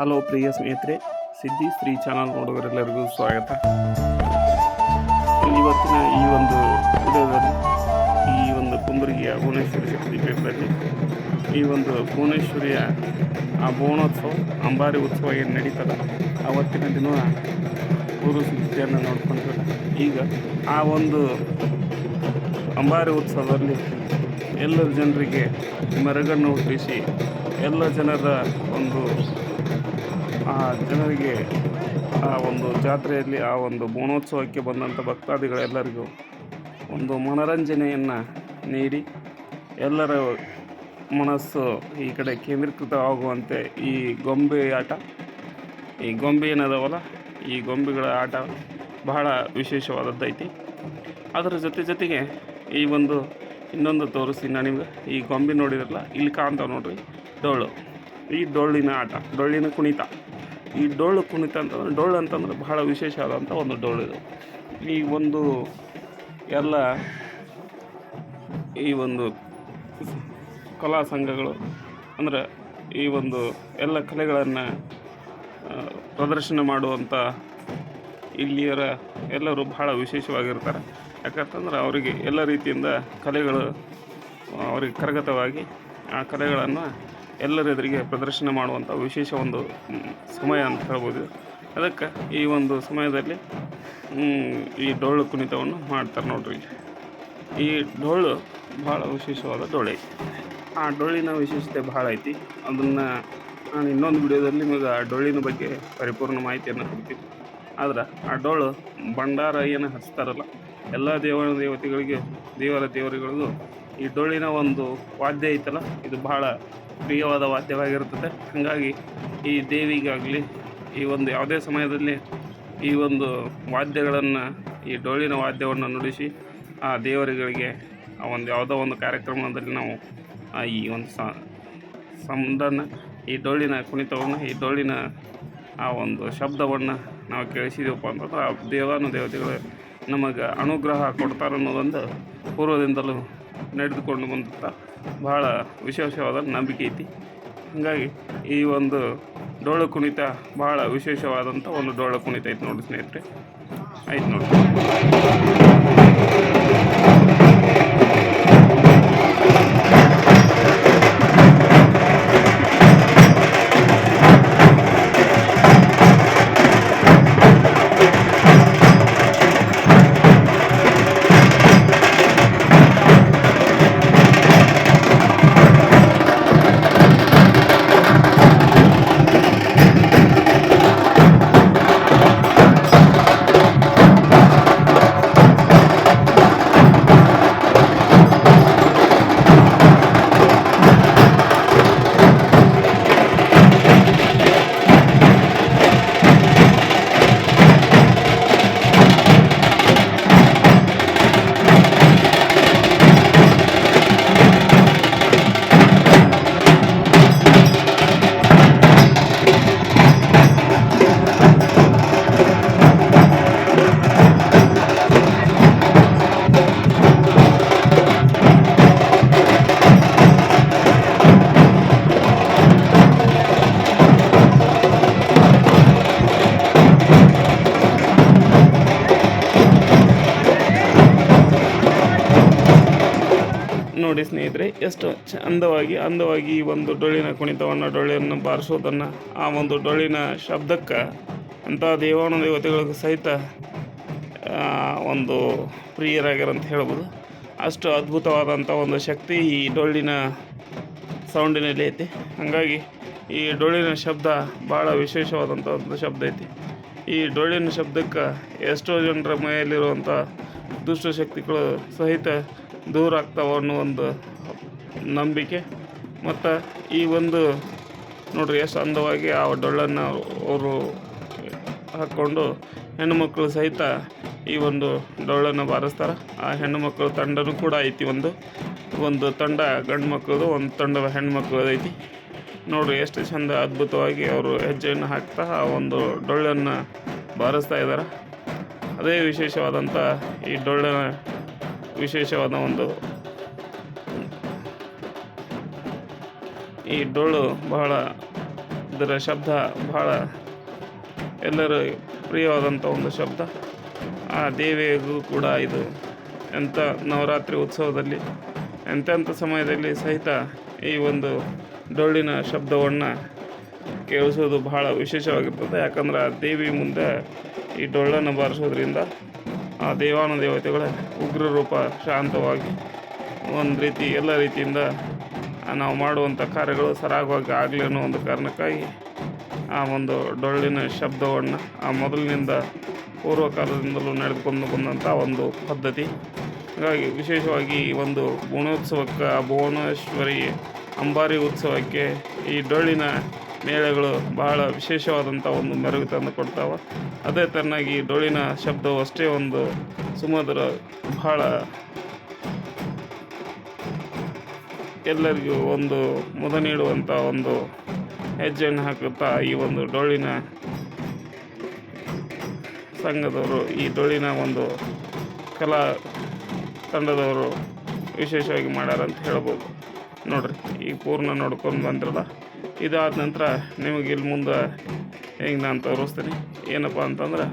Hello ಪ್ರಿಯ ಸ್ನೇಹಿತರೆ, ಸಿದ್ಧಿ Shri channel ನೋಡುಗರೆಲ್ಲರಿಗೂ ಸ್ವಾಗತ. ಇವತ್ತಿನ ಈ ಒಂದು ವಿಡಿಯೋದಲ್ಲಿ ಈ ಒಂದು ಕುಂಬರಿಗೆಯ ಭುವನೇಶ್ವರಿ ಶಕ್ತಿ ಈ ಒಂದು ಭುವನೇಶ್ವರಿಯ ಆ ಭುವನೋತ್ಸವ, ಅಂಬಾರಿ ಉತ್ಸವ ಏನು ನಡೀತದ, ಅವತ್ತಿನ ದಿನ ಗುರು ಸಿದ್ಧತೆಯನ್ನು ನೋಡ್ಕೊಂಡು ಈಗ ಆ ಒಂದು ಅಂಬಾರಿ ಉತ್ಸವದಲ್ಲಿ ಎಲ್ಲ ಜನರಿಗೆ ಮೆರಗನ್ನು ಹುಟ್ಟಿಸಿ ಎಲ್ಲ ಜನರ ಒಂದು ಆ ಜನರಿಗೆ ಆ ಒಂದು ಜಾತ್ರೆಯಲ್ಲಿ ಆ ಒಂದು ಬೋಣೋತ್ಸವಕ್ಕೆ ಬಂದಂಥ ಭಕ್ತಾದಿಗಳೆಲ್ಲರಿಗೂ ಒಂದು ಮನರಂಜನೆಯನ್ನು ನೀಡಿ ಎಲ್ಲರ ಮನಸ್ಸು ಈ ಕಡೆ ಕೇಂದ್ರೀಕೃತವಾಗುವಂತೆ ಈ ಗೊಂಬೆ ಆಟ, ಈ ಗೊಂಬೆ ಏನದವಲ್ಲ, ಈ ಗೊಂಬೆಗಳ ಆಟ ಬಹಳ ವಿಶೇಷವಾದದ್ದೈತಿ. ಅದರ ಜೊತೆ ಜೊತೆಗೆ ಈ ಒಂದು ಇನ್ನೊಂದು ತೋರಿಸ್ತೀನಿ ನಾನು ನಿಮ್ಗೆ. ಈ ಗೊಂಬೆ ನೋಡಿದ್ರಲ್ಲ, ಇಲ್ಲಿ ಕಾಣ್ತಾವೆ ನೋಡ್ರಿ, ಡೊಳ್ಳು. ಈ ಡೊಳ್ಳಿನ ಆಟ, ಡೊಳ್ಳಿನ ಕುಣಿತ. ಈ ಡೊಳ್ಳು ಕುಣಿತ ಅಂತಂದ್ರೆ ಡೊಳ್ಳು ಅಂತಂದ್ರೆ ಬಹಳ ವಿಶೇಷವಾದಂಥ ಒಂದು ಡೊಳ್ಳು ಇದು. ಈ ಒಂದು ಎಲ್ಲ ಈ ಒಂದು ಕಲಾ ಸಂಘಗಳು, ಅಂದ್ರೆ ಈ ಒಂದು ಎಲ್ಲ ಕಲೆಗಳನ್ನು ಪ್ರದರ್ಶನ ಮಾಡುವಂಥ ಇಲ್ಲಿಯರ ಎಲ್ಲರೂ ಬಹಳ ವಿಶೇಷವಾಗಿರ್ತಾರೆ. ಯಾಕಂತಂದ್ರೆ ಅವರಿಗೆ ಎಲ್ಲ ರೀತಿಯಿಂದ ಕಲೆಗಳು ಅವರಿಗೆ ಕರಗತವಾಗಿ ಆ ಕಲೆಗಳನ್ನು ಎಲ್ಲರ ಎದುರಿಗೆ ಪ್ರದರ್ಶನ ಮಾಡುವಂಥ ವಿಶೇಷ ಒಂದು ಸಮಯ ಅಂತ ಹೇಳ್ಬೋದು. ಅದಕ್ಕೆ ಈ ಒಂದು ಸಮಯದಲ್ಲಿ ಈ ಡೊಳ್ಳು ಕುಣಿತವನ್ನು ಮಾಡ್ತಾರೆ ನೋಡ್ರಿ. ಈ ಡೊಳ್ಳು ಭಾಳ ವಿಶೇಷವಾದ ಐತಿ ಆ ಡೊಳ್ಳಿನ ವಿಶೇಷತೆ ಭಾಳ ಐತಿ. ಅದನ್ನು ನಾನು ಇನ್ನೊಂದು ವಿಡಿಯೋದಲ್ಲಿ ನಿಮಗೆ ಆ ಡೊಳ್ಳಿನ ಬಗ್ಗೆ ಪರಿಪೂರ್ಣ ಮಾಹಿತಿಯನ್ನು ಕೊಡ್ತೀನಿ. ಆದ್ರೆ ಆ ಡೊಳ್ಳು ಭಂಡಾರ ಏನು ಹಚ್ತಾರಲ್ಲ, ಎಲ್ಲ ದೇವರ ದೇವತೆಗಳಿಗೆ, ದೇವರ ದೇವರುಗಳಿಗೂ ಈ ಡೊಳ್ಳಿನ ಒಂದು ವಾದ್ಯ ಐತಲ್ಲ, ಇದು ಬಹಳ ಪ್ರಿಯವಾದ ವಾದ್ಯವಾಗಿರುತ್ತದೆ. ಹಾಗಾಗಿ ಈ ದೇವಿಗಾಗಲಿ ಈ ಒಂದು ಯಾವುದೇ ಸಮಯದಲ್ಲಿ ಈ ಒಂದು ವಾದ್ಯಗಳನ್ನು, ಈ ಡೊಳ್ಳಿನ ವಾದ್ಯವನ್ನು ನುಡಿಸಿ ಆ ದೇವರುಗಳಿಗೆ ಆ ಒಂದು ಯಾವುದೋ ಒಂದು ಕಾರ್ಯಕ್ರಮದಲ್ಲಿ ನಾವು ಈ ಒಂದು ಸ ಸಮದನ್ನು ಈ ಡೊಳ್ಳಿನ ಕುಣಿತವನ್ನು, ಈ ಡೊಳ್ಳಿನ ಆ ಒಂದು ಶಬ್ದವನ್ನು ನಾವು ಕೇಳಿಸಿದೆವಪ್ಪ ಅಂತಂದ್ರೆ ಆ ದೇವಾನು ದೇವತೆಗಳು ನಮಗೆ ಅನುಗ್ರಹ ಕೊಡ್ತಾರೆ ಅನ್ನೋದೊಂದು ಪೂರ್ವದಿಂದಲೂ ನಡೆದುಕೊಂಡು ಬಂದಂಥ ಭಾಳ ವಿಶೇಷವಾದ ನಂಬಿಕೆ ಐತಿ. ಹಾಗಾಗಿ ಈ ಒಂದು ಡೊಳ್ಳು ಕುಣಿತ ಭಾಳ ವಿಶೇಷವಾದಂಥ ಒಂದು ಡೊಳ್ಳು ಕುಣಿತ ಐತೆ ನೋಡಿ ಸ್ನೇಹಿತರೆ. ಆಯ್ತು ನೋಡಿ ನೋಡಿ ಸ್ನೇಹಿತರೆ, ಎಷ್ಟು ಚಂದವಾಗಿ, ಅಂದವಾಗಿ ಈ ಒಂದು ಡೊಳ್ಳಿನ ಕುಣಿತವನ್ನು, ಡೊಳ್ಳಿಯನ್ನು ಬಾರಿಸೋದನ್ನು, ಆ ಒಂದು ಡೊಳ್ಳಿನ ಶಬ್ದಕ್ಕೆ ಅಂಥ ದೇವಾನು ದೇವತೆಗಳಿಗೂ ಸಹಿತ ಒಂದು ಪ್ರಿಯರಾಗ್ಯಾರಂತ ಹೇಳ್ಬೋದು. ಅಷ್ಟು ಅದ್ಭುತವಾದಂಥ ಒಂದು ಶಕ್ತಿ ಈ ಡೊಳ್ಳಿನ ಸೌಂಡಿನಲ್ಲಿ ಐತಿ. ಹಾಗಾಗಿ ಈ ಡೊಳ್ಳಿನ ಶಬ್ದ ಭಾಳ ವಿಶೇಷವಾದಂಥ ಒಂದು ಶಬ್ದ ಐತಿ. ಈ ಡೊಳ್ಳಿನ ಶಬ್ದಕ್ಕೆ ಎಷ್ಟೋ ಜನರ ಮೈಯಲ್ಲಿರುವಂಥ ದುಷ್ಟಶಕ್ತಿಗಳು ಸಹಿತ ದೂರ ಆಗ್ತಾವೆ ಅನ್ನೋ ಒಂದು ನಂಬಿಕೆ. ಮತ್ತು ಈ ಒಂದು ನೋಡ್ರಿ, ಎಷ್ಟು ಅಂದವಾಗಿ ಆ ಡೊಳ್ಳನ್ನು ಅವರು ಹಾಕ್ಕೊಂಡು ಹೆಣ್ಣುಮಕ್ಕಳು ಸಹಿತ ಈ ಒಂದು ಡೊಳ್ಳನ್ನು ಬಾರಿಸ್ತಾರೆ. ಆ ಹೆಣ್ಣು ಮಕ್ಕಳು ತಂಡನೂ ಕೂಡ ಐತಿ ಒಂದು. ಒಂದು ತಂಡ, ಗಂಡು ಮಕ್ಕಳದು ಒಂದು ತಂಡ ಹೆಣ್ಮಕ್ಳದ್ದು ಐತಿ. ನೋಡ್ರಿ, ಎಷ್ಟು ಚಂದ ಅದ್ಭುತವಾಗಿ ಅವರು ಹೆಜ್ಜೆಯನ್ನು ಹಾಕ್ತಾ ಆ ಒಂದು ಡೊಳ್ಳನ್ನು ಬಾರಿಸ್ತಾ ಇದ್ದಾರೆ ಅದೇ ವಿಶೇಷವಾದಂಥ ಈ ಡೊಳ್ಳಿನ ವಿಶೇಷವಾದ ಒಂದು ಈ ಡೊಳ್ಳು ಬಹಳ, ಇದರ ಶಬ್ದ ಬಹಳ ಎಲ್ಲರ ಪ್ರಿಯವಾದಂಥ ಒಂದು ಶಬ್ದ. ಆ ದೇವಿಗೂ ಕೂಡ ಇದು ಎಂಥ ನವರಾತ್ರಿ ಉತ್ಸವದಲ್ಲಿ, ಎಂತೆಂಥ ಸಮಯದಲ್ಲಿ ಸಹಿತ ಈ ಒಂದು ಡೊಳ್ಳಿನ ಶಬ್ದವನ್ನು ಕೇಳಿಸೋದು ಬಹಳ ವಿಶೇಷವಾಗಿರ್ತದೆ. ಯಾಕಂದ್ರೆ ಆ ದೇವಿ ಮುಂದೆ ಈ ಡೊಳ್ಳನ್ನು ಬಾರಿಸೋದ್ರಿಂದ ಆ ದೇವಾನು ದೇವತೆಗಳ ಉಗ್ರ ರೂಪ ಶಾಂತವಾಗಿ ಒಂದು ರೀತಿ, ಎಲ್ಲ ರೀತಿಯಿಂದ ನಾವು ಮಾಡುವಂಥ ಕಾರ್ಯಗಳು ಸರಾಗವಾಗಿ ಆಗಲಿ ಅನ್ನೋ ಒಂದು ಕಾರಣಕ್ಕಾಗಿ ಆ ಒಂದು ಡೊಳ್ಳಿನ ಶಬ್ದವನ್ನು ಆ ಮೊದಲಿನಿಂದ ಪೂರ್ವಕಾಲದಿಂದಲೂ ನಡೆದುಕೊಂಡು ಬಂದಂಥ ಒಂದು ಪದ್ಧತಿ. ಹಾಗಾಗಿ ವಿಶೇಷವಾಗಿ ಈ ಒಂದು ಗುಣೋತ್ಸವಕ್ಕೆ ಭುವನೇಶ್ವರಿ ಅಂಬಾರಿ ಉತ್ಸವಕ್ಕೆ ಈ ಡೊಳ್ಳಿನ ಮೇಳಗಳು ಬಹಳ ವಿಶೇಷವಾದಂಥ ಒಂದು ಮೆರುಗು ತಂದು ಕೊಡ್ತಾವೆ. ಅದೇ ತರನಾಗಿ ಡೊಳ್ಳಿನ ಶಬ್ದವು ಅಷ್ಟೇ ಒಂದು ಸುಮಧುರ, ಬಹಳ ಎಲ್ಲರಿಗೂ ಒಂದು ಮುದ ನೀಡುವಂಥ ಒಂದು ಹೆಜ್ಜೆಯನ್ನು ಹಾಕುತ್ತಾ ಈ ಒಂದು ಡೊಳ್ಳಿನ ಸಂಘದವರು, ಈ ಡೊಳ್ಳಿನ ಒಂದು ಕಲಾ ತಂಡದವರು ವಿಶೇಷವಾಗಿ ಮಾಡ್ಯಾರಂತ ಹೇಳ್ಬೋದು. ನೋಡ್ರಿ, ಈ ಪೂರ್ಣ ನೋಡ್ಕೊಂಡು ಬಂದ್ರಲ್ಲ. ಇದಾದ ನಂತರ ನಿಮಗೆ ಇಲ್ಲಿ ಮುಂದೆ ಹೆಂಗೆ ನಾನು ತೋರಿಸ್ತೀನಿ. ಏನಪ್ಪ ಅಂತಂದ್ರೆ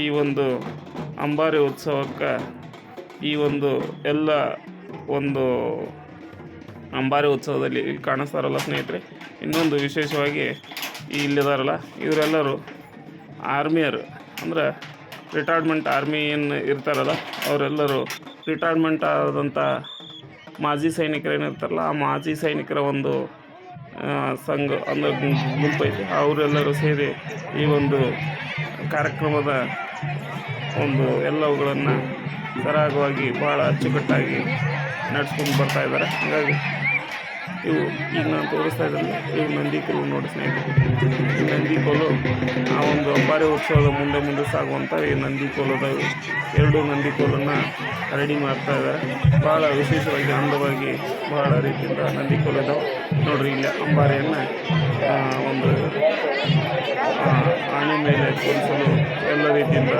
ಈ ಒಂದು ಅಂಬಾರಿ ಉತ್ಸವಕ್ಕೆ ಈ ಒಂದು ಎಲ್ಲ ಒಂದು ಅಂಬಾರಿ ಉತ್ಸವದಲ್ಲಿ ಇಲ್ಲಿ ಕಾಣಿಸ್ತಾರಲ್ಲ ಸ್ನೇಹಿತರೆ. ಇನ್ನೊಂದು ವಿಶೇಷವಾಗಿ ಇಲ್ಲಿದಾರಲ್ಲ, ಇವರೆಲ್ಲರೂ ಆರ್ಮಿಯರು. ಅಂದ್ರೆ ರಿಟೈರ್ಮೆಂಟ್ ಆರ್ಮಿ ಏನು ಇರ್ತಾರಲ್ಲ, ಅವರೆಲ್ಲರೂ ರಿಟೈರ್ಮೆಂಟ್ ಆದಂಥ ಮಾಜಿ ಸೈನಿಕರು ಏನಿರ್ತಾರಲ್ಲ ಆ ಮಾಜಿ ಸೈನಿಕರ ಒಂದು ಸಂಘ ಅಂದ್ರೆ ಗುಂಪೈತೆ. ಅವರೆಲ್ಲರೂ ಸೇರಿ ಈ ಒಂದು ಕಾರ್ಯಕ್ರಮದ ಒಂದು ಎಲ್ಲವುಗಳನ್ನು ಸರಾಗವಾಗಿ ಭಾಳ ಅಚ್ಚುಕಟ್ಟಾಗಿ ನಡೆಸ್ಕೊಂಡು ಬರ್ತಾ ಇದ್ದಾರೆ. ಹಾಗಾಗಿ ಇವು ಈಗ ನಾನು ತೋರಿಸ್ತಾ ಇದ್ದಲ್ಲ ಇವು ನಂದಿ ಕಲ್ಲು ನೋಡಿ ಸ್ನೇಹಿತರೆ. ಈ ನಂದಿ ಕೋಲು ಆ ಒಂದು ಅಂಬಾರಿ ಉತ್ಸವದ ಮುಂದೆ ಮುಂದೆ ಸಾಗುವಂಥ ಈ ನಂದಿ ಕೋಲದ ಎರಡು ನಂದಿ ಕೋಲನ್ನು ರೆಡಿ ಮಾಡ್ತಾ ಇದ್ದಾರೆ. ಭಾಳ ವಿಶೇಷವಾಗಿ ಅಂದವಾಗಿ ಬಹಳ ರೀತಿಯಿಂದ ನಂದಿ ಕೋಲದ ನೋಡಿರಿ ಇಲ್ಲಿ ಅಂಬಾರಿಯನ್ನು ಒಂದು ಆಣೆ ಮೇಲೆ ಕೂರಿಸಲು ಎಲ್ಲ ರೀತಿಯಿಂದ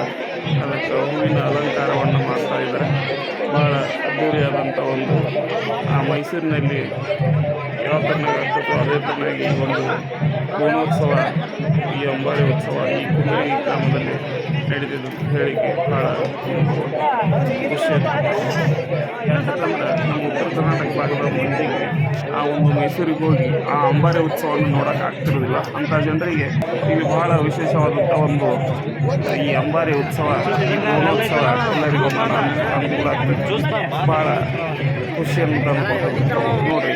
ಅದಕ್ಕೆ ಹೂವಿನ ಅಲಂಕಾರವನ್ನು ಮಾಡ್ತಾ ಇದ್ದಾರೆ. ಭಾಳ ಅದ್ದೂರಿಯಾದಂಥ ಒಂದು, ಆ ಮೈಸೂರಿನಲ್ಲಿ ಯಾವ ಥರನಾಗಿ ಆಗ್ತದೋ ಅದೇ ಥರನಾಗಿ ಒಂದು ಗೋಣೋತ್ಸವ ಈ ಅಂಬಾರಿ ಉತ್ಸವ ಈ ಕುಂದರಿ ಗ್ರಾಮದಲ್ಲಿ ನಡೆದಿದ್ದು ಹೇಳಿಕೆ ಭಾಳ ಖುಷಿ ಯಾಕಂತಂದ್ರೆ ಭಾಗದ ಮಂದಿಗೆ ಆ ಒಂದು ಮೈಸೂರಿಗೆ ಹೋಗಿ ಆ ಅಂಬಾರಿ ಉತ್ಸವವನ್ನು ನೋಡೋಕೆ ಆಗ್ತಿರೋದಿಲ್ಲ ಅಂಥ ಜನರಿಗೆ ಇಲ್ಲಿ ಬಹಳ ವಿಶೇಷವಾದಂಥ ಒಂದು ಈ ಅಂಬಾರಿ ಉತ್ಸವ, ಈ ಗೋಣೋತ್ಸವ ಎಲ್ಲರಿಗೂ ಅನುಕೂಲ ಆಗ್ತದೆ. ಭಾಳ ಖುಷಿಯನ್ನು ತಂದುಕೊಡ್ತದೆ ನೋಡಿರಿ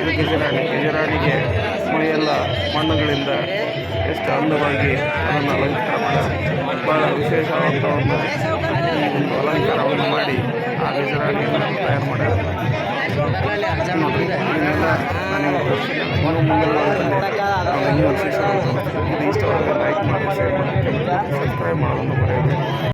ಇದು ಗಜರಾಣಿ, ಗಜರಾಣಿಗೆ ಮೈಯೆಲ್ಲ ಮಣ್ಣುಗಳಿಂದ ಎಷ್ಟು ಅಂದವಾಗಿ ಅದನ್ನು ಅಲಂಕಾರ ಮಾಡಿ ಭಾಳ ವಿಶೇಷವಾದಂಥ ಒಂದು ಅಲಂಕಾರವನ್ನು ಮಾಡಿ ಗಜರಾಣಿಯನ್ನು ತಯಾರು ಲೈಕ್ ಮಾಡಿ ಶೇರ್ ಮಾಡಿ ಸಬ್ಸ್ಕ್ರೈಬ್ ಮಾಡೋದನ್ನು ಮರೆಯಬೇಡಿ